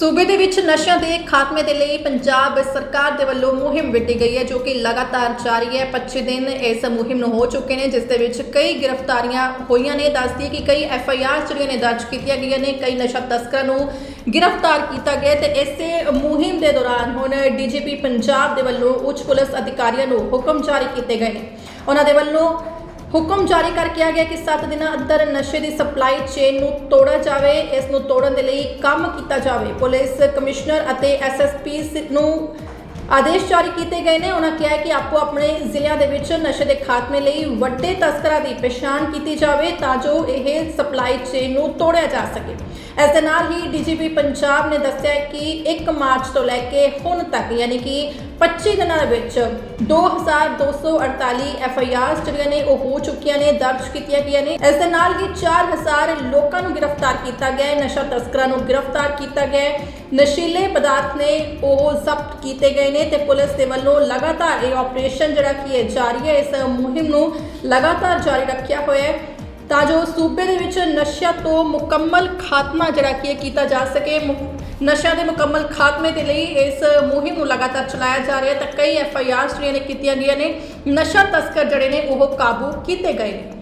ਸੂਬੇ ਦੇ ਵਿੱਚ ਨਸ਼ਿਆਂ ਦੇ ਖਾਤਮੇ ਦੇ ਲਈ ਪੰਜਾਬ ਸਰਕਾਰ ਦੇ ਵੱਲੋਂ ਮੁਹਿੰਮ ਵਿੱਢੀ ਗਈ ਹੈ, ਜੋ ਕਿ ਲਗਾਤਾਰ ਜਾਰੀ ਹੈ। 25 ਦਿਨ ਇਸ ਮੁਹਿੰਮ ਨੂੰ ਹੋ ਚੁੱਕੇ ਨੇ, ਜਿਸ ਦੇ ਵਿੱਚ ਕਈ ਗ੍ਰਿਫਤਾਰੀਆਂ ਹੋਈਆਂ ਨੇ। ਦੱਸਦੀ ਕਿ ਕਈ ਐਫ ਆਈ ਆਰ ਜਿਹੜੀਆਂ ਨੇ ਦਰਜ ਕੀਤੀਆਂ ਗਈਆਂ ਨੇ, ਕਈ ਨਸ਼ਾ ਤਸਕਰਾਂ ਨੂੰ ਗ੍ਰਿਫਤਾਰ ਕੀਤਾ ਗਿਆ ਤੇ ਇਸੇ ਮੁਹਿੰਮ ਦੇ ਦੌਰਾਨ ਹੁਣ ਡੀਜੀਪੀ ਪੰਜਾਬ ਦੇ ਵੱਲੋਂ ਉੱਚ ਪੁਲਿਸ ਅਧਿਕਾਰੀਆਂ ਨੂੰ ਹੁਕਮ ਜਾਰੀ ਕੀਤੇ ਗਏ ਉਹਨਾਂ ਦੇ ਵੱਲੋਂ ਹੁਕਮ ਜਾਰੀ ਕਰ ਕਿਹਾ ਗਿਆ ਕਿ 7 ਦਿਨਾਂ ਅੰਦਰ ਨਸ਼ੇ ਦੀ ਸਪਲਾਈ ਚੇਨ ਨੂੰ ਤੋੜਿਆ ਜਾਵੇ, ਇਸ ਨੂੰ ਤੋੜਨ ਦੇ ਲਈ ਕੰਮ ਕੀਤਾ ਜਾਵੇ। ਪੁਲਿਸ ਕਮਿਸ਼ਨਰ ਅਤੇ ਐਸਐਸਪੀ ਨੂੰ ਆਦੇਸ਼ ਜਾਰੀ ਕੀਤੇ ਗਏ ਨੇ। ਉਹਨਾਂ ਕਿਹਾ ਕਿ ਆਪੋ ਆਪਣੇ ਜ਼ਿਲ੍ਹਿਆਂ ਦੇ ਵਿੱਚ ਨਸ਼ੇ ਦੇ ਖਾਤਮੇ ਲਈ ਵੱਡੇ ਤਸਕਰਾਂ ਦੀ ਪਛਾਣ ਕੀਤੀ ਜਾਵੇ ਤਾਂ ਜੋ ਇਹ ਸਪਲਾਈ ਚੇਨ ਨੂੰ ਤੋੜਿਆ ਜਾ ਸਕੇ। ਇਸ ਦੇ ਨਾਲ ਹੀ ਡੀਜੀਪੀ ਪੰਜਾਬ ਨੇ ਦੱਸਿਆ ਕਿ 1 ਮਾਰਚ ਤੋਂ ਲੈ ਕੇ ਹੁਣ ਤੱਕ, ਯਾਨੀ ਕਿ 25 ਦਿਨਾਂ ਦੇ ਵਿੱਚ 2248 ਐਫ ਆਈ ਆਰ ਜਿਹੜੀਆਂ ਨੇ ਉਹ ਹੋ ਚੁੱਕੀਆਂ ਨੇ, ਦਰਜ ਕੀਤੀਆਂ ਗਈਆਂ ਨੇ। ਇਸ ਦੇ ਨਾਲ ਹੀ 4000 ਲੋਕਾਂ ਨੂੰ ਗ੍ਰਿਫਤਾਰ ਕੀਤਾ ਗਿਆ ਹੈ, ਨਸ਼ਾ ਤਸਕਰਾਂ ਨੂੰ ਗ੍ਰਿਫਤਾਰ ਕੀਤਾ ਗਿਆ ਹੈ। ਨਸ਼ੀਲੇ ਪਦਾਰਥ ਨੇ ਉਹ ਜ਼ਬਤ ਕੀਤੇ ਗਏ ਨੇ ਤੇ ਪੁਲਿਸ ਦੇ ਵੱਲੋਂ ਲਗਾਤਾਰ ਇਹ ਆਪਰੇਸ਼ਨ ਜਿਹੜਾ ਕੀ ਹੈ, ਜਾਰੀ ਹੈ, ਇਸ ਮੁਹਿੰਮ ਨੂੰ ਲਗਾਤਾਰ ਜਾਰੀ ਰੱਖਿਆ ਹੋਇਆ ਹੈ। ਤਾਂ ਜੋ ਸੂਬੇ ਦੇ ਵਿੱਚ ਨਸ਼ਿਆਂ ਤੋਂ ਮੁਕੰਮਲ ਖਾਤਮਾ ਜਿਹੜਾ ਕੀ ਕੀਤਾ ਜਾ ਸਕੇ। ਮੁ- ਨਸ਼ਿਆਂ ਦੇ ਮੁਕੰਮਲ ਖਾਤਮੇ ਦੇ ਲਈ ਇਸ ਮੁਹਿੰਮ ਨੂੰ ਲਗਾਤਾਰ ਚਲਾਇਆ ਜਾ ਰਿਹਾ ਹੈ। ਤਾਂ ਕਈ ਐਫ ਆਈ ਆਰ ਜਿਹੜੀਆਂ ਨੇ ਕੀਤੀਆਂ ਗਈਆਂ ਨੇ। ਨਸ਼ਾ ਤਸਕਰ ਜਿਹੜੇ ਨੇ ਉਹ ਕਾਬੂ ਕੀਤੇ ਗਏ ਨੇ।